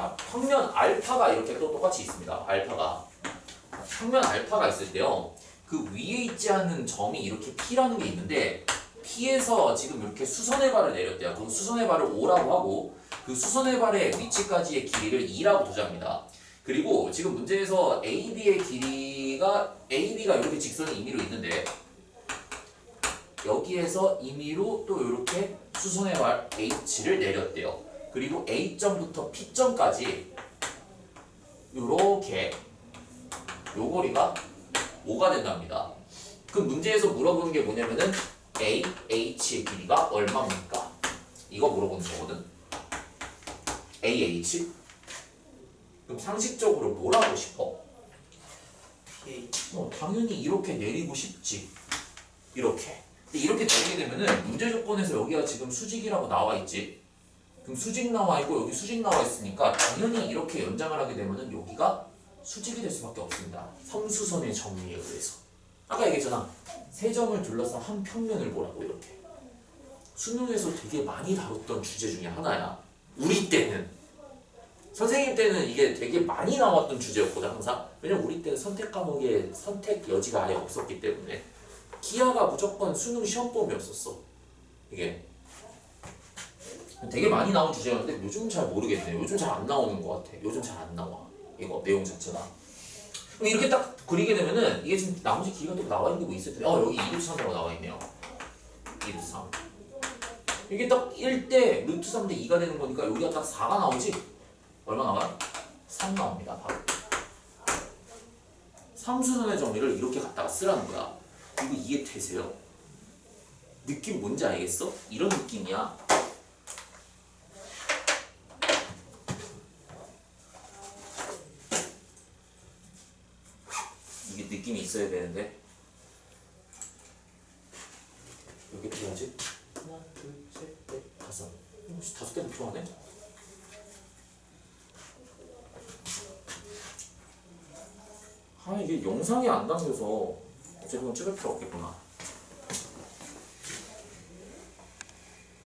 자, 평면 알파가 이렇게 또 똑같이 있습니다. 알파가. 평면 알파가 있을 때요. 그 위에 있지 않은 점이 이렇게 P라는 게 있는데 P에서 지금 이렇게 수선의 발을 내렸대요. 그 수선의 발을 O라고 하고 그 수선의 발의 위치까지의 길이를 2라고 두자입니다. 그리고 지금 문제에서 AB의 길이가 AB가 이렇게 직선이 임의로 있는데 여기에서 임의로 또 이렇게 수선의 발 H를 내렸대요. 그리고 A점부터 P점까지 이렇게 요 거리가 5가 된답니다. 그 문제에서 물어보는 게 뭐냐면은 A, H의 길이가 얼마입니까? 이거 물어보는 거거든. A, H? 그럼 상식적으로 뭘 하고 싶어? 어, 당연히 이렇게 내리고 싶지. 이렇게. 이렇게 내리게 되면은 문제 조건에서 여기가 지금 수직이라고 나와 있지. 그럼 수직 나와 있고 여기 수직 나와 있으니까 당연히 이렇게 연장을 하게 되면은 여기가 수직이 될 수밖에 없습니다. 삼수선의 정리에 의해서. 아까 얘기했잖아. 세 점을 둘러싼 한 평면을 보라고 이렇게. 수능에서 되게 많이 다뤘던 주제 중에 하나야. 우리 때는. 선생님 때는 이게 되게 많이 나왔던 주제였거든 항상. 왜냐면 우리 때는 선택 과목에 선택 여지가 아예 없었기 때문에. 기아가 무조건 수능 시험범이었었어. 이게. 되게 많이 나온 주제였는데 요즘 잘 모르겠네. 요즘 잘 안 나오는 것 같아. 요즘 잘 안 나와. 이거 내용 자체가. 이렇게 딱 그리게 되면은 이게 지금 나머지 길이가 또 나와 있는 게 뭐 있을 텐데. 어 여기 2루트 3이라고 나와 있네요. 2루트 3. 이게 딱 1대 루트 3 대 2가 되는 거니까 여기가 딱 4가 나오지? 얼마 나와요? 3 나옵니다. 바로. 삼수선의 정리를 이렇게 갖다가 쓰라는 거야. 이거 이해 되세요? 느낌 뭔지 알겠어? 이런 느낌이야. 이게 느낌이 있어야 되는데 여기 어떻게 하지? 하나 둘 셋 넷 다섯 혹시 다섯 개도 필요하네? 아 이게 영상이 안 담겨서 어쨌든 찍을 필요 없겠구나